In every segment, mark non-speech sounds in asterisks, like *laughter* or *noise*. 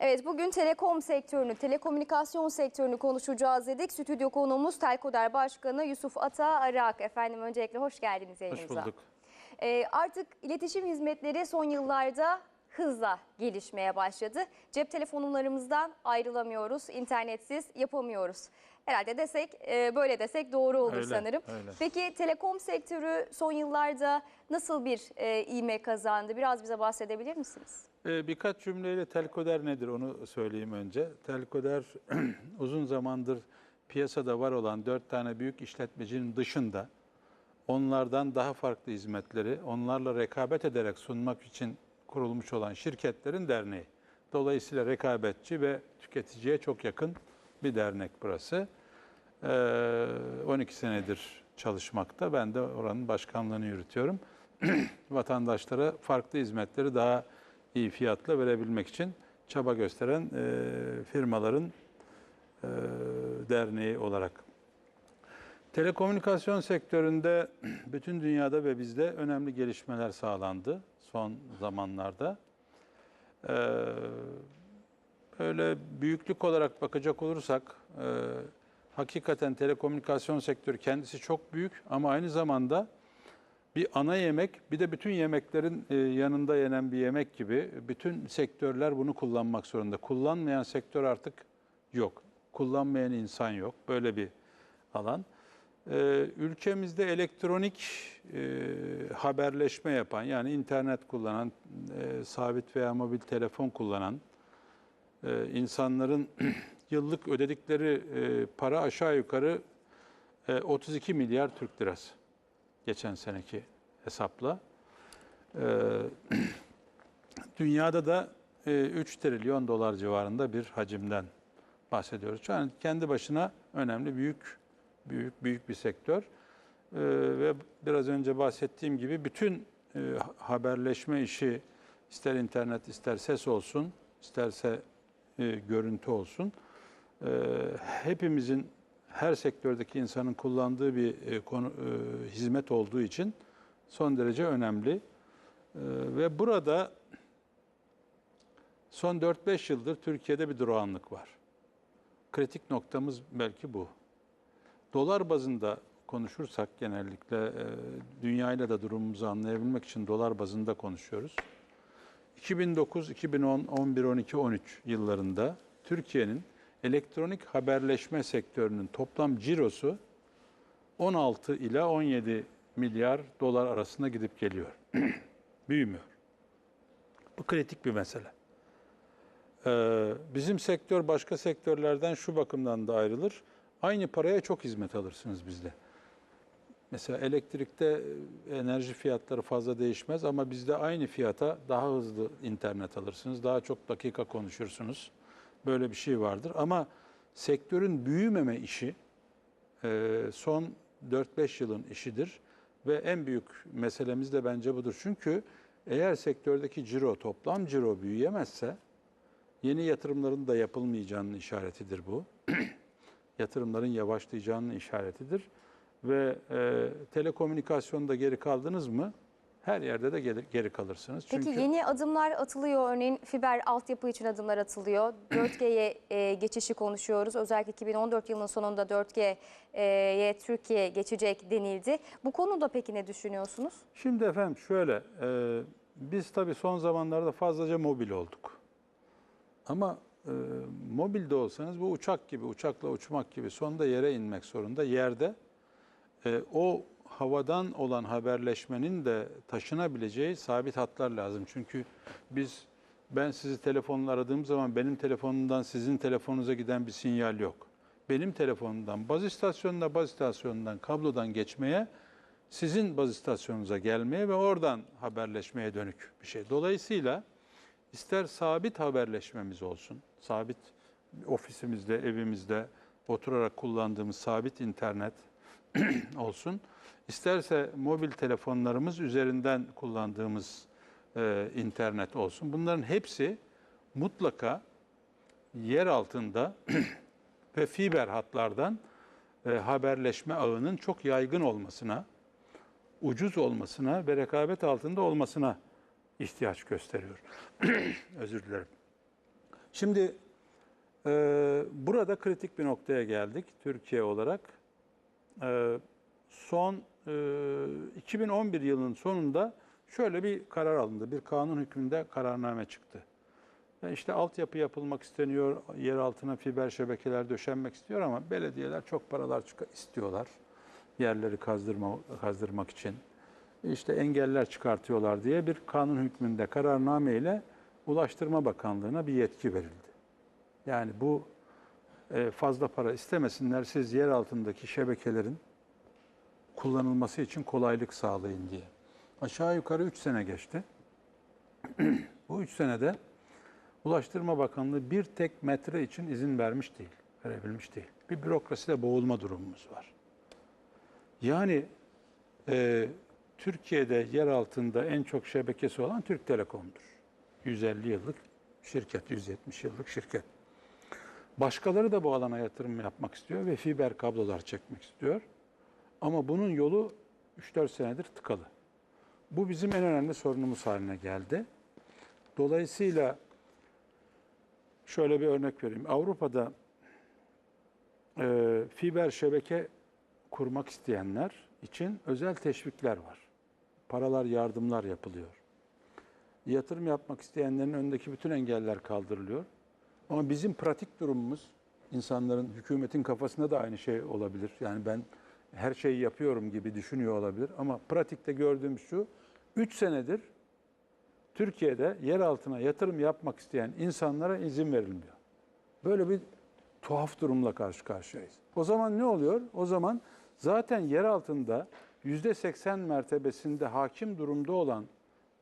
Evet bugün telekom sektörünü, telekomünikasyon sektörünü konuşacağız dedik. Stüdyo konuğumuz Telkoder Başkanı Yusuf Ata Arak. Efendim öncelikle hoş geldiniz yayınımıza. Hoş bulduk. Ee, artık iletişim hizmetleri son yıllarda hızla gelişmeye başladı. Cep telefonlarımızdan ayrılamıyoruz, internetsiz yapamıyoruz. Herhalde desek, e, böyle desek doğru olur Öyle, sanırım. öyle. Peki telekom sektörü son yıllarda nasıl bir e, ivme kazandı? Biraz bize bahsedebilir misiniz? Ee, birkaç cümleyle Telkoder nedir onu söyleyeyim önce. Telkoder *clears throat* uzun zamandır piyasada var olan dört tane büyük işletmecinin dışında onlardan daha farklı hizmetleri onlarla rekabet ederek sunmak için kurulmuş olan şirketlerin derneği. Dolayısıyla rekabetçi ve tüketiciye çok yakın bir dernek burası. Ee, 12 senedir çalışmakta. Ben de oranın başkanlığını yürütüyorum. *clears throat* Vatandaşlara farklı hizmetleri daha iyi fiyatla verebilmek için çaba gösteren e, firmaların e, derneği olarak. Telekomünikasyon sektöründe *clears throat* bütün dünyada ve bizde önemli gelişmeler sağlandı son zamanlarda. Ee, Öyle büyüklük olarak bakacak olursak e, hakikaten telekomünikasyon sektörü kendisi çok büyük ama aynı zamanda bir ana yemek bir de bütün yemeklerin e, yanında yenen bir yemek gibi bütün sektörler bunu kullanmak zorunda. Kullanmayan sektör artık yok. Kullanmayan insan yok. Böyle bir alan. Ee, ülkemizde elektronik e, haberleşme yapan yani internet kullanan, e, sabit veya mobil telefon kullanan e, insanların *clears throat* yıllık ödedikleri e, para aşağı yukarı e, 32 milyar Türk lirası geçen seneki hesapla. E, *clears throat* dünyada da e, 3 trilyon dolar civarında bir hacimden bahsediyoruz. Yani kendi başına önemli büyük büyük büyük bir sektör. E, ve biraz önce bahsettiğim gibi bütün e, haberleşme işi ister internet ister ses olsun, isterse e, görüntü olsun. E, hepimizin her sektördeki insanın kullandığı bir e, konu e, hizmet olduğu için son derece önemli. E, ve burada son 4-5 yıldır Türkiye'de bir durağanlık var. Kritik noktamız belki bu. Dolar bazında konuşursak genellikle e, dünyayla da durumumuzu anlayabilmek için dolar bazında konuşuyoruz. 2009, 2010, 11, 12, 13 yıllarında Türkiye'nin elektronik haberleşme sektörünün toplam cirosu 16 ila 17 milyar dolar arasında gidip geliyor. *clears throat* Büyümüyor. Bu kritik bir mesele. Ee, bizim sektör başka sektörlerden şu bakımdan da ayrılır. Aynı paraya çok hizmet alırsınız bizde. Mesela elektrikte e, enerji fiyatları fazla değişmez ama bizde aynı fiyata daha hızlı internet alırsınız. Daha çok dakika konuşursunuz. Böyle bir şey vardır. Ama sektörün büyümeme işi e, son 4-5 yılın işidir. Ve en büyük meselemiz de bence budur. Çünkü eğer sektördeki ciro, toplam ciro büyüyemezse yeni yatırımların da yapılmayacağının işaretidir bu. *clears throat* yatırımların yavaşlayacağının işaretidir. Ve e, telekomünikasyonda geri kaldınız mı her yerde de geri, geri kalırsınız. Peki Çünkü yeni adımlar atılıyor. Örneğin fiber altyapı için adımlar atılıyor. *clears throat* 4G'ye e, geçişi konuşuyoruz. Özellikle 2014 yılının sonunda 4G'ye Türkiye geçecek denildi. Bu konuda peki ne düşünüyorsunuz? Şimdi efendim şöyle, e, biz tabii son zamanlarda fazlaca mobil olduk. Ama e, mobilde olsanız bu uçak gibi, uçakla uçmak gibi sonunda yere inmek zorunda. Yerde e, o havadan olan haberleşmenin de taşınabileceği sabit hatlar lazım. Çünkü biz ben sizi telefonla aradığım zaman benim telefonumdan sizin telefonunuza giden bir sinyal yok. Benim telefonumdan baz istasyonuna, baz istasyonundan kablodan geçmeye, sizin baz istasyonunuza gelmeye ve oradan haberleşmeye dönük bir şey. Dolayısıyla ister sabit haberleşmemiz olsun, sabit ofisimizde, evimizde oturarak kullandığımız sabit internet *clears throat* olsun. İsterse mobil telefonlarımız üzerinden kullandığımız e, internet olsun. Bunların hepsi mutlaka yer altında *clears throat* ve fiber hatlardan e, haberleşme ağının çok yaygın olmasına, ucuz olmasına ve rekabet altında olmasına ihtiyaç gösteriyor. *clears throat* Özür dilerim. Şimdi e, burada kritik bir noktaya geldik Türkiye olarak. E, son 2011 yılının sonunda şöyle bir karar alındı. Bir kanun hükmünde kararname çıktı. E işte altyapı yapılmak isteniyor, yer altına fiber şebekeler döşenmek istiyor ama belediyeler çok paralar istiyorlar. Yerleri kazdırma, kazdırmak için. İşte engeller çıkartıyorlar diye bir kanun hükmünde kararname ile Ulaştırma Bakanlığı'na bir yetki verildi. Yani bu e, fazla para istemesinler siz yer altındaki şebekelerin kullanılması için kolaylık sağlayın diye. Aşağı yukarı 3 sene geçti. *clears throat* bu 3 senede Ulaştırma Bakanlığı bir tek metre için izin vermiş değil, verebilmiş değil. Bir bürokraside boğulma durumumuz var. Yani e, Türkiye'de yer altında en çok şebekesi olan Türk Telekom'dur. 150 yıllık şirket, 170 yıllık şirket. Başkaları da bu alana yatırım yapmak istiyor ve fiber kablolar çekmek istiyor. Ama bunun yolu 3-4 senedir tıkalı. Bu bizim en önemli sorunumuz haline geldi. Dolayısıyla şöyle bir örnek vereyim. Avrupa'da e, fiber şebeke kurmak isteyenler için özel teşvikler var. Paralar, yardımlar yapılıyor. Yatırım yapmak isteyenlerin önündeki bütün engeller kaldırılıyor. Ama bizim pratik durumumuz, insanların, hükümetin kafasında da aynı şey olabilir. Yani ben her şeyi yapıyorum gibi düşünüyor olabilir. Ama pratikte gördüğüm şu, 3 senedir Türkiye'de yer altına yatırım yapmak isteyen insanlara izin verilmiyor. Böyle bir tuhaf durumla karşı karşıyayız. O zaman ne oluyor? O zaman zaten yer altında %80 mertebesinde hakim durumda olan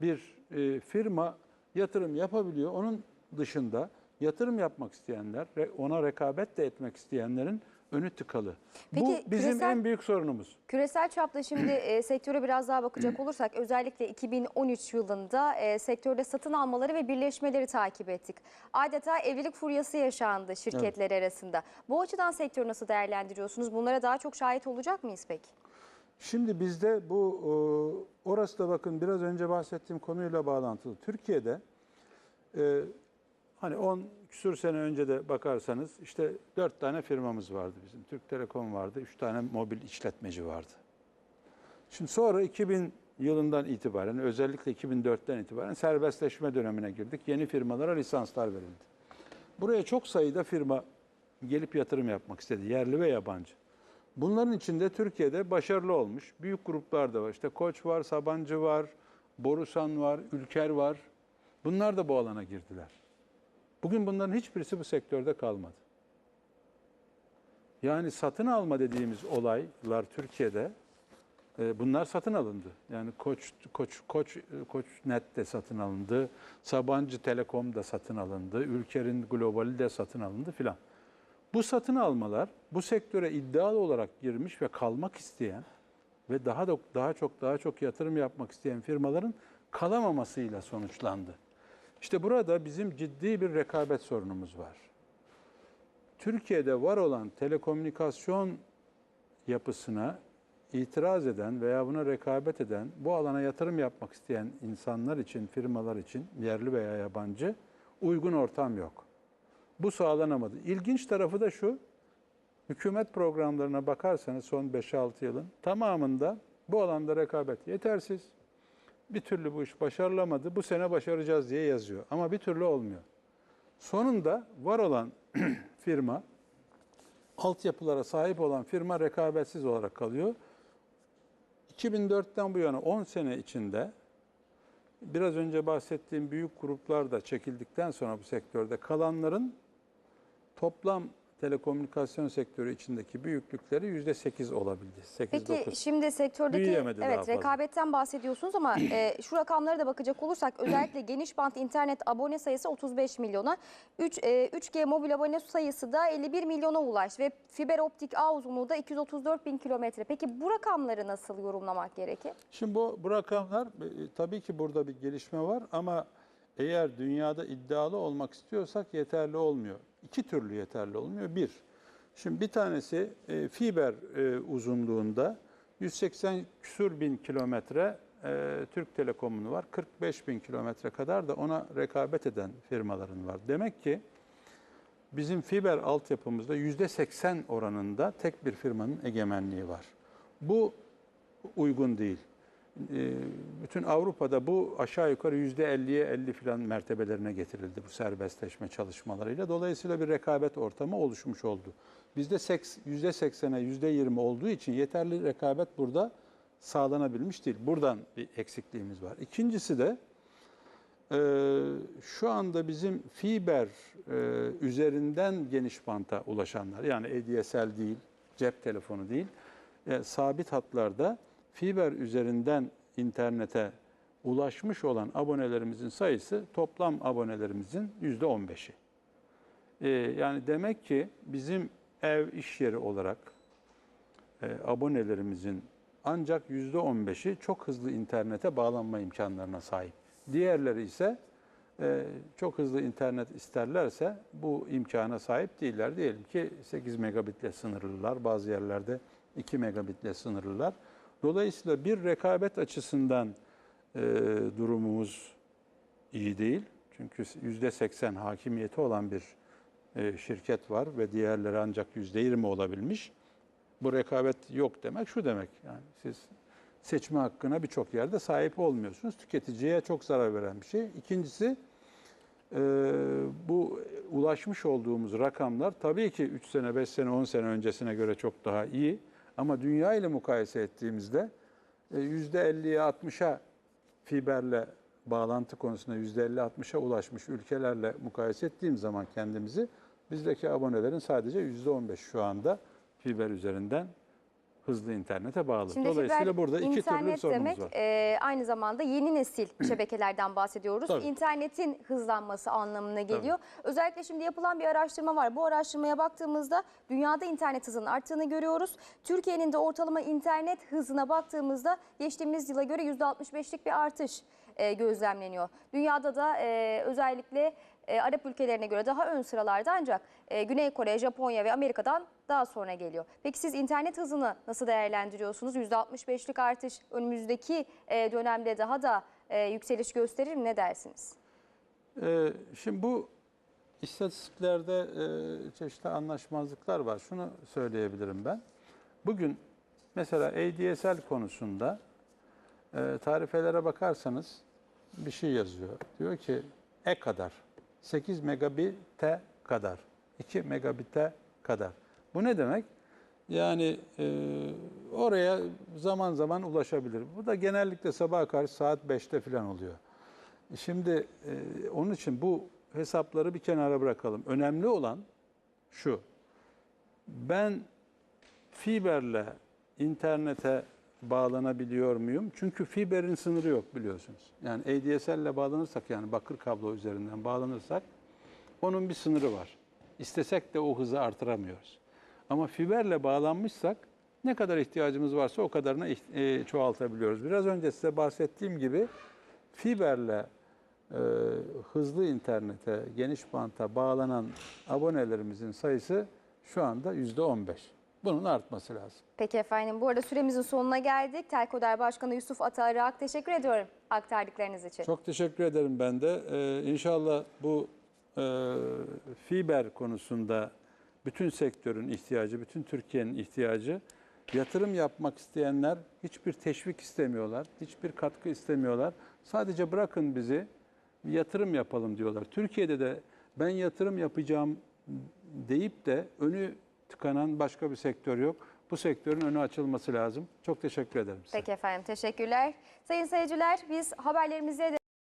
bir e, firma yatırım yapabiliyor. Onun dışında yatırım yapmak isteyenler, ona rekabet de etmek isteyenlerin önü tıkalı. Peki, Bu bizim küresel- en büyük sorunumuz. Küresel çapta şimdi e, sektöre biraz daha bakacak *clears throat* olursak özellikle 2013 yılında e, sektörde satın almaları ve birleşmeleri takip ettik. Adeta evlilik furyası yaşandı şirketler arasında. Bu açıdan sektörü nasıl değerlendiriyorsunuz? Bunlara daha çok şahit olacak mıyız peki? Şimdi bizde bu e, orası da bakın biraz önce bahsettiğim konuyla bağlantılı. Türkiye'de e, hani 10 küsur sene önce de bakarsanız işte 4 tane firmamız vardı bizim. Türk Telekom vardı, 3 tane mobil işletmeci vardı. Şimdi sonra 2000 yılından itibaren özellikle 2004'ten itibaren serbestleşme dönemine girdik. Yeni firmalara lisanslar verildi. Buraya çok sayıda firma gelip yatırım yapmak istedi. Yerli ve yabancı. Bunların içinde Türkiye'de başarılı olmuş. Büyük gruplar da var. İşte Koç var, Sabancı var, Borusan var, Ülker var. Bunlar da bu alana girdiler. Bugün bunların hiçbirisi bu sektörde kalmadı. Yani satın alma dediğimiz olaylar Türkiye'de e, bunlar satın alındı. Yani Koç Koç Koç Koç Net de satın alındı. Sabancı Telekom da satın alındı. Ülker'in globali de satın alındı filan. Bu satın almalar bu sektöre iddialı olarak girmiş ve kalmak isteyen ve daha da daha çok daha çok yatırım yapmak isteyen firmaların kalamamasıyla sonuçlandı. İşte burada bizim ciddi bir rekabet sorunumuz var. Türkiye'de var olan telekomünikasyon yapısına itiraz eden veya buna rekabet eden, bu alana yatırım yapmak isteyen insanlar için, firmalar için, yerli veya yabancı uygun ortam yok. Bu sağlanamadı. İlginç tarafı da şu, hükümet programlarına bakarsanız son 5-6 yılın tamamında bu alanda rekabet yetersiz. Bir türlü bu iş başarılamadı, bu sene başaracağız diye yazıyor. Ama bir türlü olmuyor. Sonunda var olan *clears throat* firma, altyapılara sahip olan firma rekabetsiz olarak kalıyor. 2004'ten bu yana 10 sene içinde biraz önce bahsettiğim büyük gruplar da çekildikten sonra bu sektörde kalanların toplam telekomünikasyon sektörü içindeki büyüklükleri %8 olabildi. 8 Peki 9. şimdi sektördeki Büyüyemedi evet rekabetten bahsediyorsunuz ama *clears throat* e, şu rakamlara da bakacak olursak özellikle geniş bant internet abone sayısı 35 milyona, 3 e, 3G mobil abone sayısı da 51 milyona ulaştı ve fiber optik ağ uzunluğu da 234 bin kilometre. Peki bu rakamları nasıl yorumlamak gerekir? Şimdi bu, bu rakamlar e, tabii ki burada bir gelişme var ama eğer dünyada iddialı olmak istiyorsak yeterli olmuyor. İki türlü yeterli olmuyor. Bir, şimdi bir tanesi e, fiber e, uzunluğunda 180 küsur bin kilometre e, Türk Telekom'un var. 45 bin kilometre kadar da ona rekabet eden firmaların var. Demek ki bizim fiber altyapımızda yüzde 80 oranında tek bir firmanın egemenliği var. Bu uygun değil. E, bütün Avrupa'da bu aşağı yukarı yüzde 50'ye 50 filan mertebelerine getirildi bu serbestleşme çalışmalarıyla. Dolayısıyla bir rekabet ortamı oluşmuş oldu. Bizde seks- yüzde 80'e yüzde 20 olduğu için yeterli rekabet burada sağlanabilmiş değil. Buradan bir eksikliğimiz var. İkincisi de e, şu anda bizim fiber e, üzerinden geniş banta ulaşanlar yani ADSL değil, cep telefonu değil, sabit hatlarda fiber üzerinden internete ulaşmış olan abonelerimizin sayısı toplam abonelerimizin yüzde 15'i. E, yani demek ki bizim ev iş yeri olarak e, abonelerimizin ancak yüzde 15'i çok hızlı internete bağlanma imkanlarına sahip. Diğerleri ise e, çok hızlı internet isterlerse bu imkana sahip değiller. Diyelim ki 8 megabitle sınırlılar, bazı yerlerde 2 megabitle sınırlılar. Dolayısıyla bir rekabet açısından e, durumumuz iyi değil. Çünkü yüzde 80 hakimiyeti olan bir e, şirket var ve diğerleri ancak yüzde 20 olabilmiş. Bu rekabet yok demek şu demek. Yani siz seçme hakkına birçok yerde sahip olmuyorsunuz. Tüketiciye çok zarar veren bir şey. İkincisi e, bu ulaşmış olduğumuz rakamlar tabii ki 3 sene, 5 sene, 10 sene öncesine göre çok daha iyi. Ama dünya ile mukayese ettiğimizde e, %50'ye 60'a fiberle bağlantı konusunda %50-60'a ulaşmış ülkelerle mukayese ettiğim zaman kendimizi bizdeki abonelerin sadece %15 şu anda fiber üzerinden hızlı internete bağlı. Şimdi Dolayısıyla burada iki türlü sorunumuz demek var. e, aynı zamanda yeni nesil *clears throat* şebekelerden bahsediyoruz. Tabii. İnternetin hızlanması anlamına geliyor. Özellikle şimdi yapılan bir araştırma var. Bu araştırmaya baktığımızda dünyada internet hızının arttığını görüyoruz. Türkiye'nin de ortalama internet hızına baktığımızda geçtiğimiz yıla göre %65'lik bir artış e, gözlemleniyor. Dünyada da e, özellikle e, Arap ülkelerine göre daha ön sıralarda ancak e, Güney Kore, Japonya ve Amerika'dan daha sonra geliyor. Peki siz internet hızını nasıl değerlendiriyorsunuz? %65'lik artış önümüzdeki e, dönemde daha da e, yükseliş gösterir mi? Ne dersiniz? Ee, şimdi bu istatistiklerde e, çeşitli anlaşmazlıklar var. Şunu söyleyebilirim ben. Bugün mesela ADSL konusunda e, tarifelere bakarsanız bir şey yazıyor. Diyor ki e kadar, 8 megabit'e kadar, 2 megabit'e kadar. Bu ne demek? Yani e, oraya zaman zaman ulaşabilir. Bu da genellikle sabaha karşı saat 5'te falan oluyor. Şimdi e, onun için bu hesapları bir kenara bırakalım. Önemli olan şu. Ben fiberle internete bağlanabiliyor muyum? Çünkü fiberin sınırı yok biliyorsunuz. Yani ADSL ile bağlanırsak yani bakır kablo üzerinden bağlanırsak onun bir sınırı var. İstesek de o hızı artıramıyoruz. Ama fiberle bağlanmışsak ne kadar ihtiyacımız varsa o kadarını e, çoğaltabiliyoruz. Biraz önce size bahsettiğim gibi fiberle e, hızlı internete, geniş banta bağlanan abonelerimizin sayısı şu anda yüzde 15. Bunun artması lazım. Peki efendim bu arada süremizin sonuna geldik. Telkoder Başkanı Yusuf Atarak teşekkür ediyorum aktardıklarınız için. Çok teşekkür ederim ben de. Ee, inşallah bu e, fiber konusunda bütün sektörün ihtiyacı, bütün Türkiye'nin ihtiyacı yatırım yapmak isteyenler hiçbir teşvik istemiyorlar, hiçbir katkı istemiyorlar. Sadece bırakın bizi yatırım yapalım diyorlar. Türkiye'de de ben yatırım yapacağım deyip de önü tıkanan başka bir sektör yok. Bu sektörün önü açılması lazım. Çok teşekkür ederim size. Peki efendim teşekkürler. Sayın seyirciler biz haberlerimize de